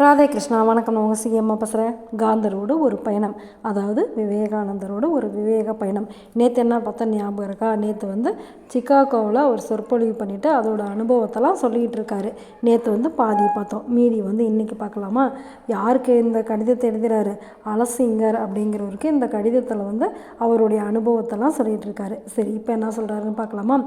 ராதே கிருஷ்ணா வணக்கம். நான் உங்கள் சிஎம்மா பேசுகிறேன் காந்தரோட ஒரு பயணம். அதாவது விவேகானந்தரோட ஒரு விவேக பயணம். நேற்று என்ன பார்த்தா ஞாபகம் இருக்கா? நேற்று வந்து சிக்காகோவில் ஒரு சொற்பொழிவு பண்ணிவிட்டு அதோட அனுபவத்தெல்லாம் சொல்லிகிட்டு இருக்காரு. நேற்று வந்து பாதி பார்த்தோம். மீதி வந்து இன்றைக்கி பார்க்கலாமா? யாருக்கு இந்த கடிதத்தை எழுதுகிறாரு அலசிங்கர் அப்படிங்கிறவருக்கு இந்த கடிதத்தில் வந்து அவருடைய அனுபவத்தெல்லாம் சொல்லிகிட்டு இருக்காரு. சரி இப்போ என்ன சொல்கிறாருன்னு பார்க்கலாமா?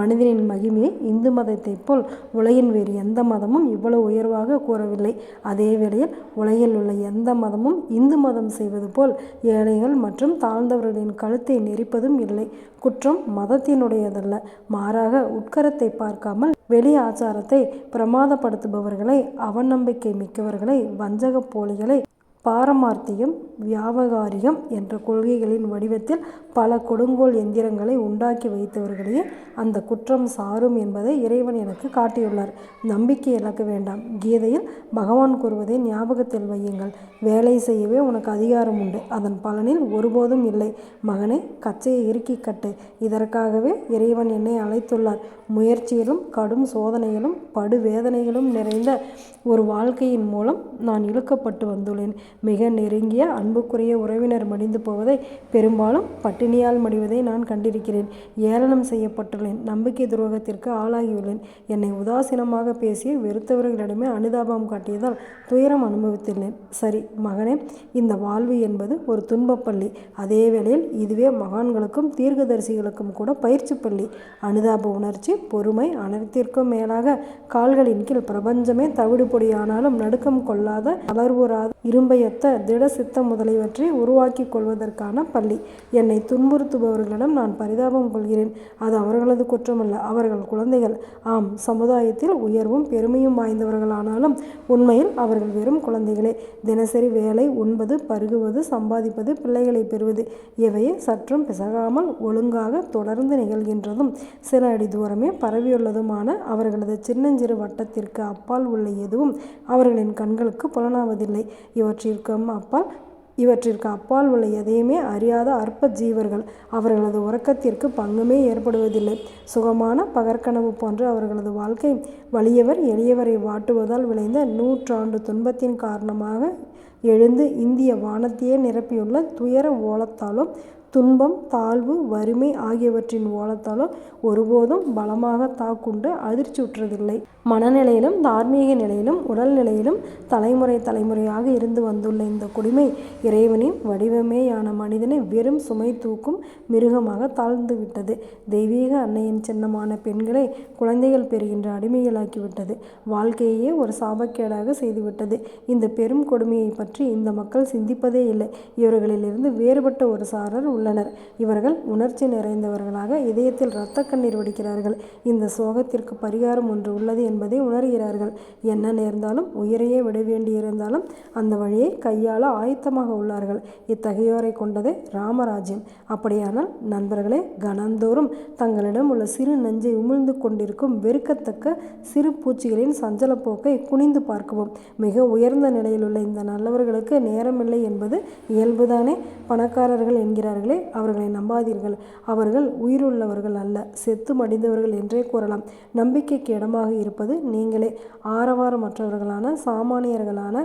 மனிதனின் மகிமையை இந்து மதத்தை போல் உலகின் வேறு எந்த மதமும் இவ்வளவு உயர்வாக கூறவில்லை. அது வேளையில் உலகில் உள்ள எந்த மதமும் இந்து மதம் செய்வது போல் ஏழைகள் மற்றும் தாழ்ந்தவர்களின் கழுத்தை நெரிப்பதும் இல்லை. குற்றம் மதத்தினுடையதல்ல. மாறாக உட்கரத்தை பார்க்காமல் வெளி ஆச்சாரத்தை பிரமாதப்படுத்துபவர்களை அவநம்பிக்கை மிக்கவர்களை வஞ்சக போலிகளை பாரமார்த்தியம் வியாபகாரியம் என்ற கொள்கைகளின் வடிவத்தில் பல கொடுங்கோல் எந்திரங்களை உண்டாக்கி வைத்தவர்களையே அந்த குற்றம் சாரும் என்பதை இறைவன் எனக்கு காட்டியுள்ளார். நம்பிக்கை இழக்க வேண்டாம். கீதையில் பகவான் கூறுவதை ஞாபகத்தில் வையுங்கள். வேலை செய்யவே உனக்கு அதிகாரம் உண்டு. அதன் பலனில் ஒருபோதும் இல்லை. மகனை கச்சையை இறுக்கி கட்டு. இதற்காகவே இறைவன் என்னை அழைத்துள்ளார். முயற்சியிலும் கடும் சோதனைகளும் படுவேதனைகளும் நிறைந்த ஒரு வாழ்க்கையின் மூலம் நான் இழுக்கப்பட்டு வந்துள்ளேன். மிக நெருங்கிய அன்புக்குரிய உறவினர் மடிந்து போவதை பெரும்பாலும் பட்டினியால் மடிவதை நான் கண்டிருக்கிறேன். ஏளனம் செய்யப்பட்டுள்ளேன். நம்பிக்கை துரோகத்திற்கு ஆளாகியுள்ளேன். என்னை உதாசீனமாக பேசி வெறுத்தவர்களிடமே அனுதாபம் காட்டியதால் துயரம் அனுபவித்துள்ளேன். சரி மகனே இந்த வாழ்வு என்பது ஒரு துன்பப்பள்ளி அதே வேளையில் இதுவே மகான்களுக்கும் தீர்க்கதரிசிகளுக்கும் கூட பயிற்சி பள்ளி. அனுதாப உணர்ச்சி பொறுமை அனைத்திற்கும் மேலாக கால்களின் கீழ் பிரபஞ்சமே தவிடு பொடியானாலும் நடுக்கம் கொள்ளாத தளர்வுறாத இரும்பையொத்த திட சித்த முதலியவற்றை உருவாக்கி கொள்வதற்கான பள்ளி. என்னை துன்புறுத்துபவர்களிடம் நான் பரிதாபம் கொள்கிறேன். அது அவர்களது குற்றமல்ல அவர்கள் குழந்தைகள். ஆம் சமுதாயத்தில் உயர்வும் பெருமையும் வாய்ந்தவர்களானாலும் உண்மையில் அவர்கள் வெறும் குழந்தைகளே. தினசரி வேலை உண்பது பருகுவது சம்பாதிப்பது பிள்ளைகளை பெறுவது இவையே சற்றும் பிசகாமல் ஒழுங்காக தொடர்ந்து நிகழ்கின்றதும். சில அடி தூரமே பரவியுள்ளதுமான அவர்களது சின்னஞ்சிறு வட்டத்திற்கு அப்பால் உள்ள எதுவும் அவர்களின் கண்களுக்கு புலனாவதில்லை. இவற்றிற்கும் அப்பால் இவற்றிற்கு அப்பால் உள்ள எதையுமே அறியாத அற்ப ஜீவர்கள் அவர்களது உறக்கத்திற்கு பங்குமே ஏற்படுவதில்லை. சுகமான பகற்கனவு போன்ற அவர்களது வாழ்க்கை வலியவர் எளியவரை வாட்டுவதால் விளைந்த நூற்றாண்டு துன்பத்தின் காரணமாக எழுந்து இந்திய வானத்தையே நிரப்பியுள்ள துயர ஓலத்தாலும் துன்பம் தாழ்வு வறுமை ஆகியவற்றின் ஓலத்தாலோ ஒருபோதும் பலமாக தாக்குண்டு அதிர்ச்சியுற்றதில்லை மனநிலையிலும் தார்மீக நிலையிலும் உடல் நிலையிலும் தலைமுறை தலைமுறையாக இருந்து வந்துள்ள இந்த கொடுமை இறைவனின் வடிவமேயான மனிதனை வெறும் சுமை தூக்கும் மிருகமாக தாழ்ந்து விட்டது தெய்வீக அன்னையின் சின்னமான பெண்களை குழந்தைகள் பெறுகின்ற அடிமைகளாக்கிவிட்டது. வாழ்க்கையே ஒரு சாபக்கேடாக செய்துவிட்டது. இந்த பெரும் கொடுமையை பற்றி இந்த மக்கள் சிந்திப்பதே இல்லை. இவர்களிலிருந்து வேறுபட்ட ஒரு சாரர் உள்ளனர். இவர்கள் உணர்ச்சி நிறைந்தவர்களாக இதயத்தில் இரத்த கண்ணீர் வடிக்கிறார்கள். இந்த சோகத்திற்கு பரிகாரம் ஒன்று உள்ளது என்பதை உணர்கிறார்கள். என்ன நேர்ந்தாலும் உயிரையே விட வேண்டியிருந்தாலும் அந்த வழியை கையாள ஆயத்தமாக உள்ளார்கள். இத்தகையோரை கொண்டதே ராமராஜ்யம். அப்படியானால் நண்பர்களே கணந்தோறும் தங்களிடம் உள்ள சிறு நெஞ்சை உமிழ்ந்து கொண்டிருக்கும் வெறுக்கத்தக்க சிறு பூச்சிகளின் சஞ்சல போக்கை குனிந்து பார்க்கவும். மிக உயர்ந்த நிலையில் உள்ள இந்த நல்லவர்களுக்கு நேரமில்லை என்பது இயல்புதானே? பணக்காரர்கள் என்கிறார்களே அவர்களை நம்பாதீர்கள். அவர்கள் உயிருள்ளவர்கள் அல்ல செத்து மடிந்தவர்கள் என்றே கூறலாம். நம்பிக்கைக்கு இடமாக இருப்பது நீங்களே. ஆரவாரமற்றவர்களான சாமானியர்களான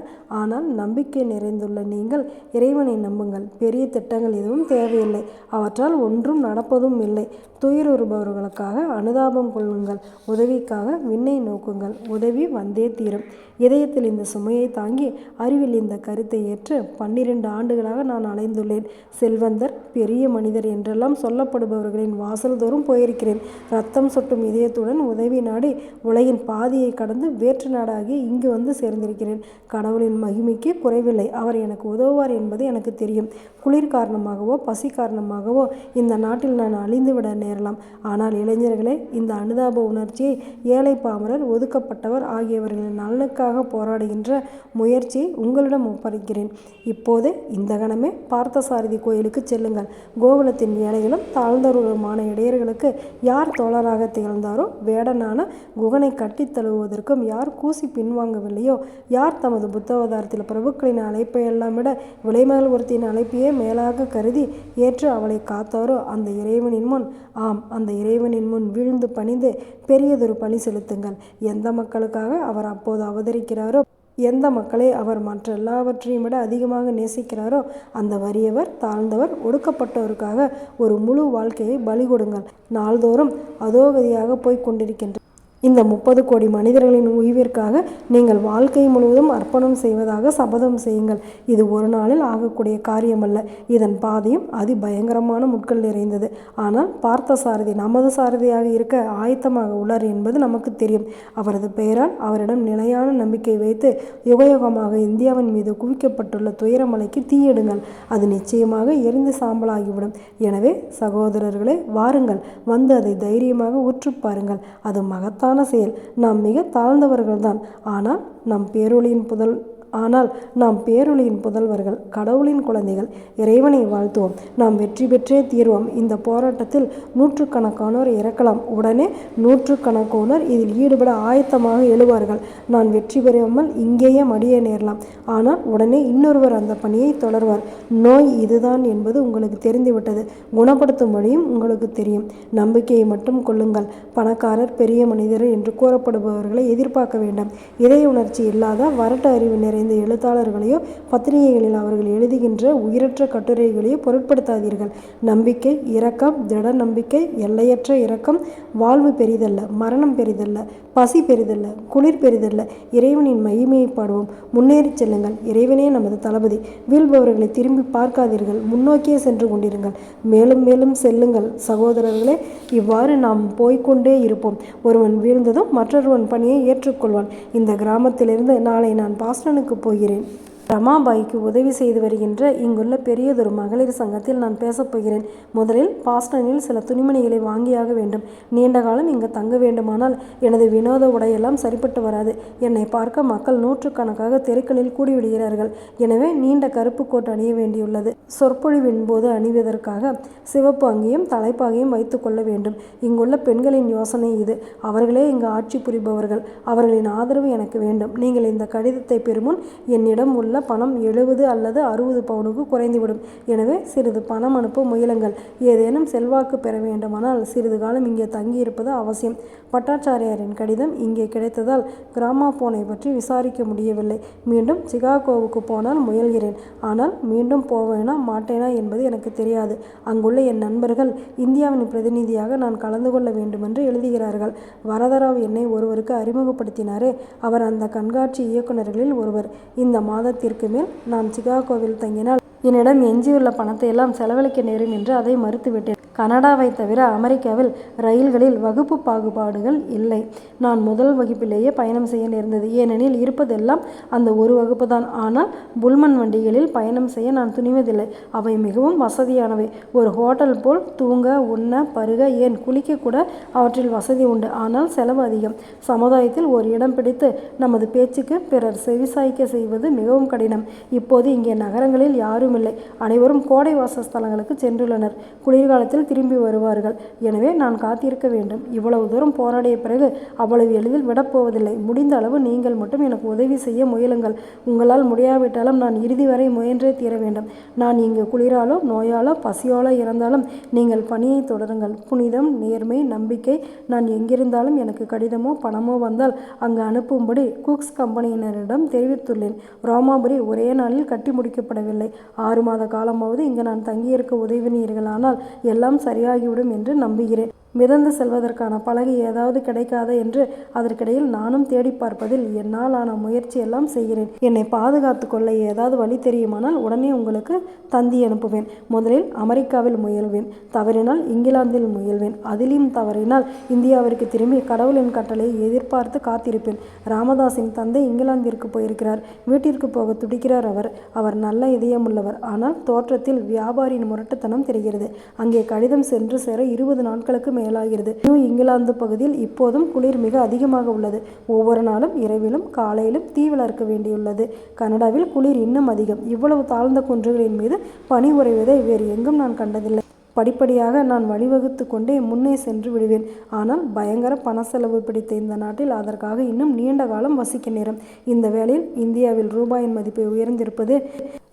ஆனால் நம்பிக்கை நிறைந்துள்ள நீங்கள் இறைவனை நம்புங்கள். பெரிய திட்டங்கள் எதுவும் தேவையில்லை. அவற்றால் ஒன்றும் நடப்பதும் இல்லை. துயருறுபவர்களுக்காக அனுதாபம் கொள்ளுங்கள். உதவிக்காக விண்ணை நோக்குங்கள். உதவி வந்தே தீரும். இதயத்தில் இந்த சுமையை தாங்கி அறிவில் இந்த கருத்தை ஏற்று பன்னிரண்டு ஆண்டுகளாக நான் அலைந்துள்ளேன். செல்வந்தர் பெரிய மனிதர் என்றெல்லாம் சொல்லப்படுபவர்களின் வாசல் தோறும் போயிருக்கிறேன். ரத்தம் சொட்டும் இதயத்துடன் உதவி நாடி உலகின் பாதியை கடந்து வேற்று நாடாகி இங்கு வந்து சேர்ந்திருக்கிறேன். கடவுளின் மகிமைக்கு குறைவில்லை. அவர் எனக்கு உதவுவார் என்பது எனக்கு தெரியும். குளிர் காரணமாகவோ பசி காரணமாகவோ இந்த நாட்டில் நான் அழிந்துவிட நேரலாம். ஆனால் இளைஞர்களே இந்த அனுதாப உணர்ச்சியை ஏழை பாமரர் ஒதுக்கப்பட்டவர் ஆகியவர்களின் நலனுக்காக போராடுகின்ற முயற்சியை உங்களிடம் ஒப்படைக்கிறேன். இப்போதே இந்த கணமே பார்த்தசாரதி கோயிலுக்கு செல்லுங்கள். கோகுலத்தின் ஏழைகளும் தாழ்ந்தவர்களுமான இடையர்களுக்கு யார் தோழராக திகழ்ந்தாரோ வேடனான குகனை கட்டித் தழுவுவதற்கும் யார் கூசி பின்வாங்கவில்லையோ யார் தமது புத்தவதாரத்தில் பிரபுக்களின் அழைப்பை எல்லாம் விட விலைமகள் ஒருத்தின் அழைப்பையே மேலாக கருதி ஏற்று அவளை காத்தாரோ அந்த இறைவனின் முன்? ஆம் அந்த இறைவனின் முன் வீழ்ந்து பணிந்து பெரியதொரு பணி செலுத்துங்கள். எந்த மக்களுக்காக அவர் அப்போது அவதரிக்கிறாரோ எந்த மக்களை அவர் மற்ற எல்லாவற்றையும் விட அதிகமாக நேசிக்கிறாரோ அந்த வறியவர் தாழ்ந்தவர் ஒடுக்கப்பட்டவருக்காக ஒரு முழு வாழ்க்கையை பலி கொடுங்கள். நாள்தோறும் அதோகதியாக போய்க் கொண்டிருக்கின்ற இந்த முப்பது கோடி மனிதர்களின் உய்விற்காக நீங்கள் வாழ்க்கை முழுவதும் அர்ப்பணம் செய்வதாக சபதம் செய்யுங்கள். இது ஒரு நாளில் ஆகக்கூடிய காரியமல்ல. இதன் பாதையும் அதி பயங்கரமான முட்கள் நிறைந்தது. ஆனால் பார்த்த சாரதி நமது சாரதியாக இருக்க ஆயத்தமாக உள்ளார் என்பது நமக்கு தெரியும். அவரது பெயரால் அவரிடம் நிலையான நம்பிக்கை வைத்து யுகயுகமாக இந்தியாவின் மீது குவிக்கப்பட்டுள்ள துயரமலைக்கு தீயிடுங்கள். அது நிச்சயமாக எரிந்து சாம்பலாகிவிடும். எனவே சகோதரர்களே வாருங்கள். வந்து அதை தைரியமாக உற்று பாருங்கள். அது மகத்தான செயல். நாம் மிக தாழ்ந்தவர்கள்தான். ஆனால் நம் பேரொழியின் புதல் ஆனால் நாம் பேரொழியின் புதல்வர்கள் கடவுளின் குழந்தைகள் இறைவனை வாழ்த்துவோம். நாம் வெற்றி பெற்றே தீர்வோம். இந்த போராட்டத்தில் நூற்றுக்கணக்கானோர் இறக்கலாம். உடனே நூற்றுக்கணக்கானோர் இதில் ஈடுபட ஆயத்தமாக எழுவார்கள். நான் வெற்றி பெறாமல் இங்கேயே மடிய நேரலாம். ஆனால் உடனே இன்னொருவர் அந்த பணியை தொடர்வார். நோய் இதுதான் என்பது உங்களுக்கு தெரிந்துவிட்டது. குணப்படுத்தும் வழியும் உங்களுக்கு தெரியும். நம்பிக்கையை மட்டும் கொள்ளுங்கள். பணக்காரர் பெரிய மனிதர் என்று கூறப்படுபவர்களை எதிர்பார்க்க வேண்டாம். இதய உணர்ச்சி இல்லாத வரட்டு அறிவு நிறைந்த எழுத்தாளர்களையோ பத்திரிகைகளில் அவர்கள் எழுதுகின்ற உயிரற்ற கட்டுரைகளையோ பொருட்படுத்தாதீர்கள். நம்பிக்கை இரக்கம் திட நம்பிக்கை எல்லையற்ற இரக்கம் வாழ்வு பெரிதல்ல மரணம் பெரிதல்ல பசி பெரிதல்ல குளிர் பெரிதல்ல இறைவனின் மகிமையை பாடுவோம். முன்னேறி செல்லுங்கள். இறைவனே நமது தளபதி. வீழ்பவர்களை திரும்பி பார்க்காதீர்கள். முன்னோக்கியே சென்று கொண்டிருங்கள். மேலும் மேலும் செல்லுங்கள். சகோதரர்களே இவ்வாறு நாம் போய்க்கொண்டே இருப்போம். ஒருவன் வீழ்ந்ததும் மற்றொருவன் பணியை ஏற்றுக்கொள்வான். இந்த கிராமத்திலிருந்து நாளை நான் பாஸ்டனுக்கு போகிறேன். ரமாபாய்க்கு உதவி செய்து வருகின்ற இங்குள்ள பெரியதொரு மகளிர் சங்கத்தில் நான் பேசப்போகிறேன் முதலில் பாஸ்டனில் சில துணிமணிகளை வாங்கியாக வேண்டும். நீண்ட காலம் இங்கு தங்க வேண்டுமானால் எனது வினோத உடையெல்லாம் சரிப்பட்டு வராது. என்னை பார்க்க மக்கள் நூற்றுக்கணக்காக தெருக்களில் கூடிவிடுகிறார்கள். எனவே நீண்ட கருப்பு கோட் அணிய வேண்டியுள்ளது. சொற்பொழிவின் போது அணிவதற்காக சிவப்பு அங்கியும் தலைப்பாகையும் வைத்துக்கொள்ள வேண்டும். இங்குள்ள பெண்களின் யோசனை இது. அவர்களே இங்கு ஆட்சி புரிபவர்கள். அவர்களின் ஆதரவு எனக்கு வேண்டும். நீங்கள் இந்த கடிதத்தை பெறுமுன் என்னிடம் உள்ள பணம் எழுபது அல்லது அறுபது பவுனுக்கு குறைந்துவிடும். எனவே சிறிது பணம் அனுப்ப முயலுங்கள். ஏதேனும் செல்வாக்கு பெற வேண்டுமானால் சிறிது காலம் இங்கே தங்கியிருப்பது அவசியம். பட்டாச்சாரியாரின் கடிதம் இங்கே கிடைத்ததால் கிராமா போனை பற்றி விசாரிக்க முடியவில்லை. மீண்டும் சிகாகோவுக்கு போனால் முயல்கிறேன். ஆனால் மீண்டும் போவேனா மாட்டேனா என்பது எனக்கு தெரியாது. அங்குள்ள என் நண்பர்கள் இந்தியாவின் பிரதிநிதியாக நான் கலந்து கொள்ள வேண்டுமென்று எழுதுகிறார்கள். வரதராவ் என்னை ஒருவருக்கு அறிமுகப்படுத்தினாரே. அவர் அந்த கண்காட்சி இயக்குநர்களில் ஒருவர். இந்த மாதத்தில் மாதத்திற்கு மேல் நான் சிகாகோவில் தங்கினால் என்னிடம் எஞ்சியுள்ள பணத்தை எல்லாம் செலவழிக்க நேரும் என்று அதை மறுத்துவிட்டேன். கனடாவை தவிர அமெரிக்காவில் ரயில்களில் வகுப்பு பாகுபாடுகள் இல்லை. நான் முதல் வகுப்பிலேயே பயணம் செய்ய நேர்ந்தது. ஏனெனில் இருப்பதெல்லாம் அந்த ஒரு வகுப்பு தான் ஆனால் புல்மன் வண்டிகளில் பயணம் செய்ய நான் துணிவதில்லை. அவை மிகவும் வசதியானவை. ஒரு ஹோட்டல் போல் தூங்க உண்ண பருக ஏன் குளிக்க கூட அவற்றில் வசதி உண்டு. ஆனால் செலவு அதிகம். சமுதாயத்தில் ஒரு இடம் பிடித்து நமது பேச்சுக்கு பிறர் செவிசாய்க்க செய்வது மிகவும் கடினம். இப்போது இங்கே நகரங்களில் யாரும் இல்லை அனைவரும் கோடை வாசஸ்தலங்களுக்கு சென்றுள்ளனர். குளிர்காலத்தில் திரும்பி வருவார்கள். எனவே நான் காத்திருக்க வேண்டும். இவ்வளவு தூரம் போராடிய பிறகு அவ்வளவு எளிதில் விடப்போவதில்லை. முடிந்த அளவு நீங்கள் மட்டும் எனக்கு உதவி செய்ய முயலுங்கள். உங்களால் முடியாவிட்டாலும் நான் இறுதி வரை முயன்றே தீர வேண்டும். நான் இங்கு குளிராலோ நோயாலோ பசியாலோ இறந்தாலும் நீங்கள் பணியை தொடருங்கள். புனிதம் நேர்மை நம்பிக்கை நான் எங்கிருந்தாலும் எனக்கு கடிதமோ பணமோ வந்தால் அங்கு அனுப்பும்படி குக்ஸ் கம்பெனியினரிடம் தெரிவித்துள்ளேன். ரோமாபுரி ஒரே நாளில் கட்டி முடிக்கப்படவில்லை. ஆறு மாத காலமாவது இங்கு நான் தங்கியிருக்க உதவினீர்களானால் எல்லாம் சரியாகிவிடும் என்று நம்புகிறேன். மிதந்து செல்வதற்கான பலகை ஏதாவது கிடைக்காத என்று அதற்கிடையில் நானும் தேடி பார்ப்பதில் என்னால் ஆன முயற்சி எல்லாம் செய்கிறேன். என்னை பாதுகாத்து கொள்ள ஏதாவது வழி தெரியுமானால் உடனே உங்களுக்கு தந்தி அனுப்புவேன். முதலில் அமெரிக்காவில் முயல்வேன். தவறினால் இங்கிலாந்தில் முயல்வேன். அதிலும் தவறினால் இந்தியாவிற்கு திரும்பி கடவுளின் கட்டளையை எதிர்பார்த்து காத்திருப்பேன். ராமதாஸின் தந்தை இங்கிலாந்திற்கு போயிருக்கிறார். வீட்டிற்கு போக துடிக்கிறார் அவர். அவர் நல்ல இதயமுள்ளவர். ஆனால் தோற்றத்தில் வியாபாரியின் முரட்டுத்தனம் தெரிகிறது. அங்கே கடிதம் சென்று சேர இருபது நாட்களுக்கு மேலாகிறது நியூ இங்கிலாந்து பகுதியில் இப்போதும் குளிர் மிக அதிகமாக உள்ளது. ஒவ்வொரு நாளும் இரவிலும் காலையிலும் தீ வளர்க்க வேண்டியுள்ளது. கனடாவில் குளிர் இன்னும் அதிகம். இவ்வளவு தாழ்ந்த குன்றுகளின் மீது பனி உறைவதை வேறு எங்கும் நான் கண்டதில்லை. படிப்படியாக நான் வழிவகுத்து கொண்டே முன்னே சென்று விடுவேன். ஆனால் பயங்கர பண செலவு பிடித்த இந்த நாட்டில் அதற்காக இன்னும் நீண்ட காலம் வசிக்க நேரம். இந்த வேளையில் இந்தியாவில் ரூபாயின் மதிப்பு உயர்ந்திருப்பது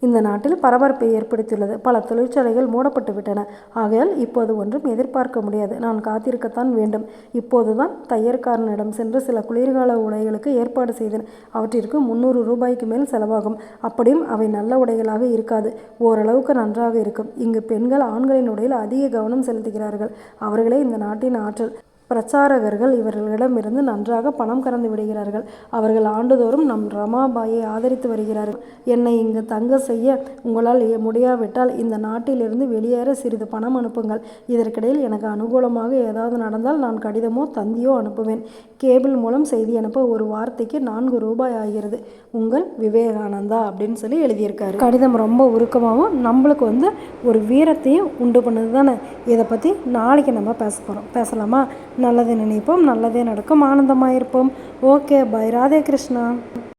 இந்த நாட்டில் பரபரப்பை ஏற்படுத்தியுள்ளது. பல தொழிற்சாலைகள் மூடப்பட்டு விட்டன ஆகையால் இப்போது ஒன்றும் எதிர்பார்க்க முடியாது. நான் காத்திருக்கத்தான் வேண்டும். இப்போதுதான் தையற்காரனிடம் சென்று சில குளிர்கால உடைகளுக்கு ஏற்பாடு செய்தேன். அவற்றிற்கு முந்நூறு ரூபாய்க்கு மேல் செலவாகும். அப்படியும் அவை நல்ல உடைகளாக இருக்காது. ஓரளவுக்கு நன்றாக இருக்கும். இங்கு பெண்கள் ஆண்களின் உடையில் அதிக கவனம் செலுத்துகிறார்கள். அவர்களே இந்த நாட்டின் ஆற்றல். பிரச்சாரகர்கள் இவர்களிடமிருந்து நன்றாக பணம் கறந்து விடுகிறார்கள். அவர்கள் ஆண்டுதோறும் நம் ரமாபாயை ஆதரித்து வருகிறார்கள். என்னை இங்கு தங்க செய்ய உங்களால் முடியாவிட்டால் இந்த நாட்டிலிருந்து வெளியேற சிறிது பணம் அனுப்புங்கள். இதற்கிடையில் எனக்கு அனுகூலமாக ஏதாவது நடந்தால் நான் கடிதமோ தந்தியோ அனுப்புவேன். கேபிள் மூலம் செய்தி அனுப்ப ஒரு வார்த்தைக்கு நான்கு ரூபாய் ஆகிறது. உங்கள் விவேகானந்தா அப்படின்னு சொல்லி எழுதியிருக்காரு. கடிதம் ரொம்ப உருக்கமாகவும் நம்மளுக்கு வந்து ஒரு வீரத்தையும் உண்டு பண்ணுது தானே இதை பற்றி நாளைக்கு நம்ம பேச போகிறோம் பேசலாமா? நல்லதை நினைப்போம் நல்லதே நடக்கும். ஆனந்தமாக இருப்போம் ஓகே பை. ராதே கிருஷ்ணா.